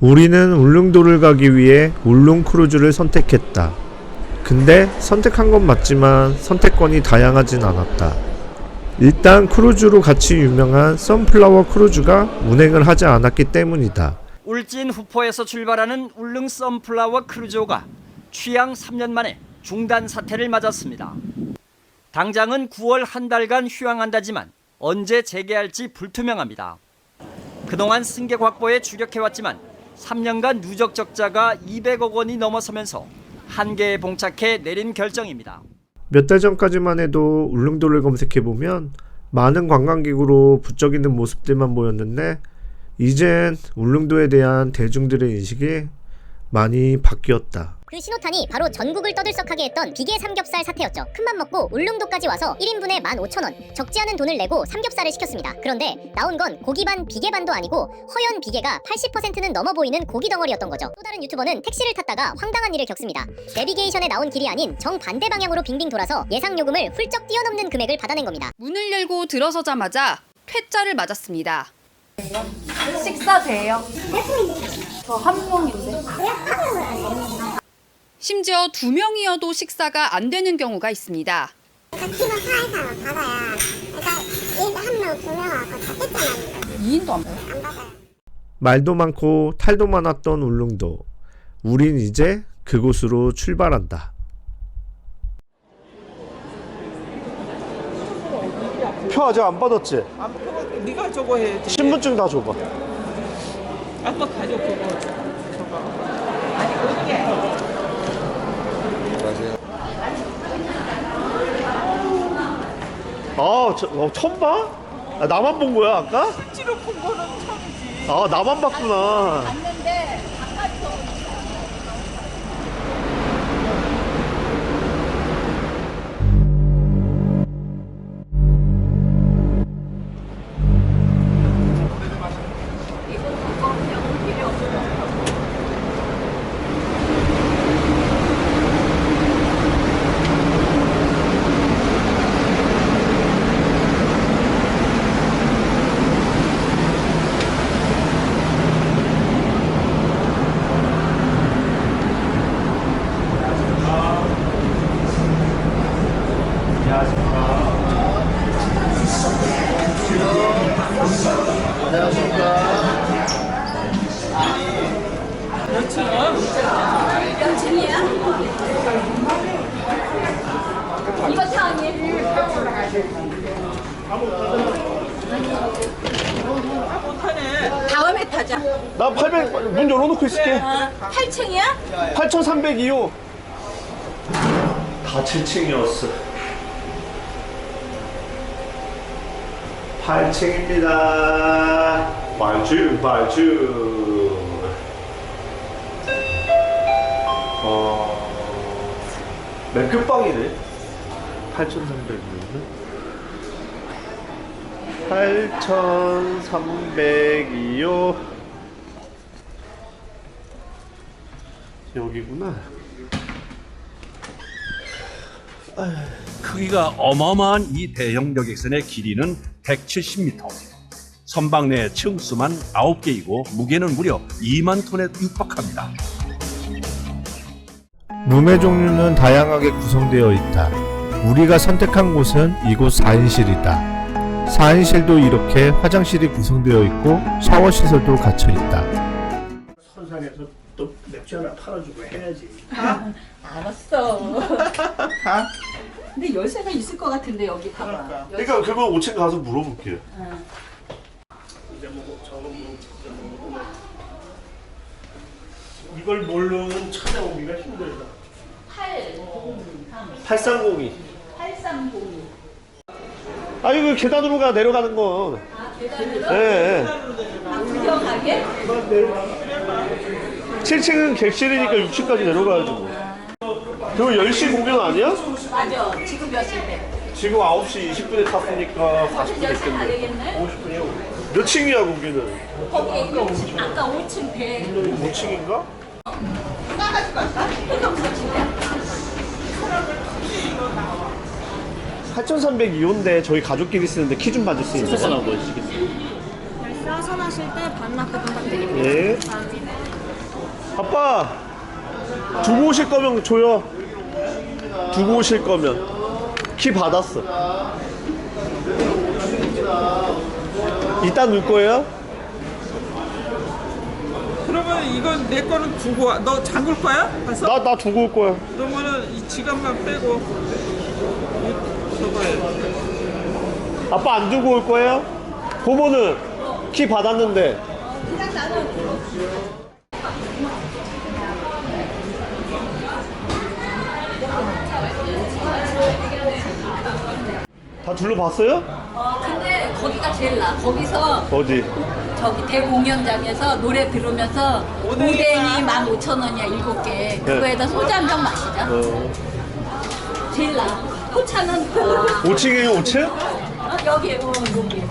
우리는 울릉도를 가기 위해 울릉 크루즈를 선택했다. 근데 선택한 건 맞지만 선택권이 다양하진 않았다. 일단 크루즈로 같이 유명한 선플라워 크루즈가 운행을 하지 않았기 때문이다. 울진 후포에서 출발하는 울릉 선플라워 크루즈호가 취양 3년 만에 중단 사태를 맞았습니다. 당장은 9월 한 달간 휴양한다지만 언제 재개할지 불투명합니다. 그동안 승객 확보에 주력해왔지만 3년간 누적 적자가 200억 원이 넘어서면서 한계에 봉착해 내린 결정입니다. 몇 달 전까지만 해도 울릉도를 검색해 보면 많은 관광객으로 부쩍이는 모습들만 보였는데 이젠 울릉도에 대한 대중들의 인식이 많이 바뀌었다. 그 신호탄이 바로 전국을 떠들썩하게 했던 비계 삼겹살 사태였죠. 큰맘 먹고 울릉도까지 와서 1인분에 15,000원, 적지 않은 돈을 내고 삼겹살을 시켰습니다. 그런데 나온 건 고기 반 비계 반도 아니고 허연 비계가 80%는 넘어 보이는 고기 덩어리였던 거죠. 또 다른 유튜버는 택시를 탔다가 황당한 일을 겪습니다. 내비게이션에 나온 길이 아닌 정반대 방향으로 빙빙 돌아서 예상 요금을 훌쩍 뛰어넘는 금액을 받아낸 겁니다. 문을 열고 들어서자마자 퇴짜를 맞았습니다. 식사 돼요? 저 한 명인데. 심지어 두 명이어도 식사가 안 되는 경우가 있습니다. 받아야 그러니까 한명 두명 아까 다 뺐잖아요 2인도 안 봐요? 안 받아요 말도 많고 탈도 많았던 울릉도. 우린 이제 그곳으로 출발한다. 표 아직 안 받았지? 안. 네가 저거 해야지. 신분증 다 줘봐. 아빠 가족 그거. 아니 그게 아, 저, 어, 처음 봐? 아, 나만 본 거야, 아까? 실제로 본 거는 처음이지. 아, 나만 봤구나. 다음에 타자. 나 800, 문 열어놓고 있을게. 8층이야? 8302호. 다 7층이었어. 8층입니다. 발주, 발주. 어, 몇 급방이네? 8,300이면? 8,302호. 여기구나. 크기가 어마어마한 이 대형 여객선의 길이는 170m. 선박 내 층수만 9개이고 무게는 무려 2만 톤에 육박합니다. 룸의 종류는 다양하게 구성되어 있다. 우리가 선택한 곳은 이곳 4인실이다. 4인실도 이렇게 화장실이 구성되어 있고 샤워 시설도 갖춰 있다. 선상에서 또 맥주 하나 팔아주고 해야지. 알았어. 근데 열쇠가 있을 것 같은데 여기 봐봐. 그러니까 그거 5층 가서 물어볼게요. 이걸 모르면 찾아오기가 힘들다. 8302. 830. 아 이거 계단으로 가 내려가는 거. 계단으로? 예. 구경하게? 7층은 객실이니까 6층까지 내려가야지 뭐. 그거 10시 공연 아니야? 맞아. 지금 몇 시인데? 지금 9시 20분에 탔으니까 40분 열쇠 다 됐겠네. 되겠네? 몇 층이야 거기는? 거기 1층, 아까 5층 배. 5층인가? 해경서치대. 8302호인데 저희 가족끼리 쓰는데 키 좀 봐줄 수 있어요? 하선하실 때 반납 부탁드립니다. 예. 아빠 두고 오실 거면 줘요. 두고 오실 거면 키 받았어. 이따 넣을 거예요? 그러면 이건 내 거는 두고 와. 너 잠글 거야? 가서? 나 나 두고 올 거야. 그러면은 이 지갑만 빼고 저거 해. 아빠 안 두고 올 거예요? 부모는 키 받았는데. 다 둘러봤어요? 어, 근데 거기가 제일 나. 거기서 어디? 저기 대공연장에서 노래 들으면서 오뎅이 15,000원이야, 7개. 그거에다 소주 한 병 마시자. 어. 제일 나. 포차는 그, 5층이에요, 5층? 어, 여기, 어, 여기.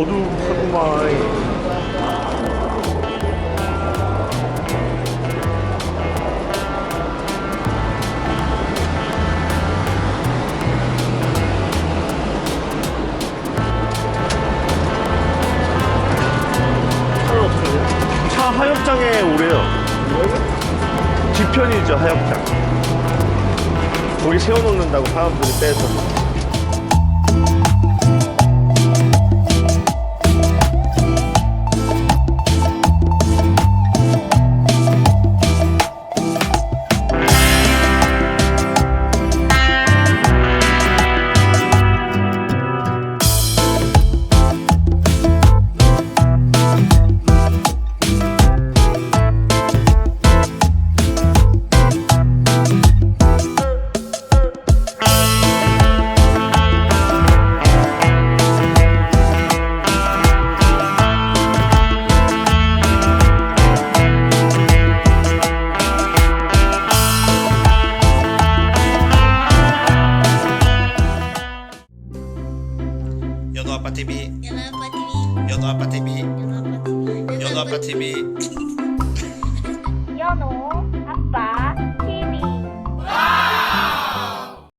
어두운구만 차 하역장에 오래요. 뒤편이죠, 하역장. 거기 세워놓는다고 사람들이 빼서.